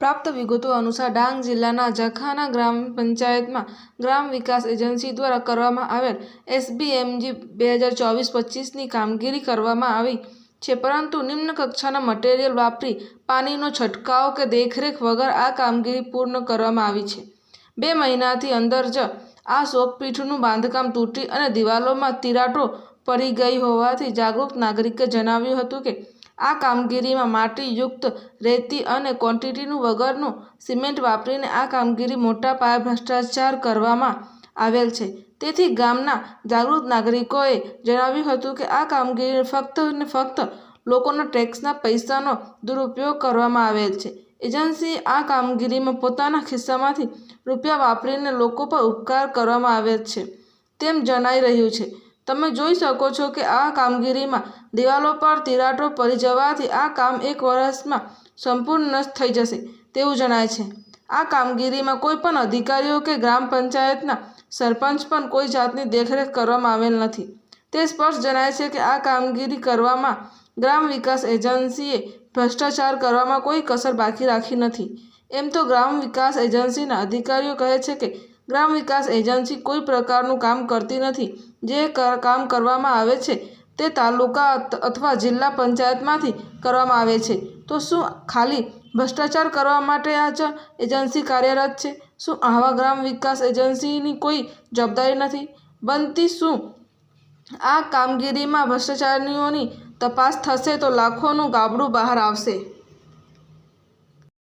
પ્રાપ્ત વિગતો અનુસાર ડાંગ જિલ્લાના જખાના ગ્રામ પંચાયતમાં ગ્રામ વિકાસ એજન્સી દ્વારા કરવામાં આવેલ એસબીએમજી બે હજાર ચોવીસ પચીસની કામગીરી કરવામાં આવી છે, પરંતુ નિમ્ન કક્ષાના મટીરિયલ વાપરી પાણીનો છંટકાવ કે દેખરેખ વગર આ કામગીરી પૂર્ણ કરવામાં આવી છે. બે મહિનાથી અંદર જ આ શોકપીઠનું બાંધકામ તૂટી અને દિવાલોમાં તિરાટો પડી ગઈ હોવાથી જાગૃત નાગરિકે જણાવ્યું હતું કે આ કામગીરીમાં માટીયુક્ત રેતી અને ક્વોન્ટિટીનું વગરનું સિમેન્ટ વાપરીને આ કામગીરી મોટા પાયે ભ્રષ્ટાચાર કરવામાં આવેલ છે. તેથી ગામના જાગૃત નાગરિકોએ જણાવ્યું હતું કે આ કામગીરી ફક્ત ને ફક્ત લોકોના ટેક્સના પૈસાનો દુરુપયોગ કરવામાં આવેલ છે. એજન્સી આ કામગીરીમાં પોતાના ખિસ્સામાંથી રૂપિયા વાપરીને લોકો પર ઉપકાર કરવામાં આવેલ છે તેમ જણાઈ રહ્યું છે. તમે જોઈ શકો છો કે આ કામગીરીમાં દિવાલો પર તિરાટો પડી જવાથી આ કામ એક વર્ષમાં સંપૂર્ણ નષ્ટ થઈ જશે, તેવું જણાય છે. આ કામગીરીમાં કોઈ પણ અધિકારીઓ કે ગ્રામ પંચાયતના સરપંચ પણ કોઈ જાતની દેખરેખ કરવામાં આવેલ નથી. તે સ્પષ્ટ જણાય છે કે આ કામગીરી કરવામાં ગ્રામ વિકાસ એજન્સીએ ભ્રષ્ટાચાર કરવામાં કોઈ કસર બાકી રાખી નથી. એમ તો ગ્રામ વિકાસ એજન્સીના અધિકારીઓ કહે છે કે ગ્રામ વિકાસ એજન્સી કોઈ પ્રકારનું કામ કરતી નથી. જે કામ કરવામાં આવે છે, તે તાલુકા અથવા જિલ્લા પંચાયતમાંથી કરવામાં આવે છે. તો શું ખાલી ભ્રષ્ટાચાર કરવા માટે આ એજન્સી કાર્યરત છે? શું આવા ગ્રામ વિકાસ એજન્સીની કોઈ જવાબદારી નથી? બનતી શું? આ કામગીરીમાં ભ્રષ્ટાચારીઓની તપાસ થશે તો લાખોનું ગાબડું બહાર આવશે.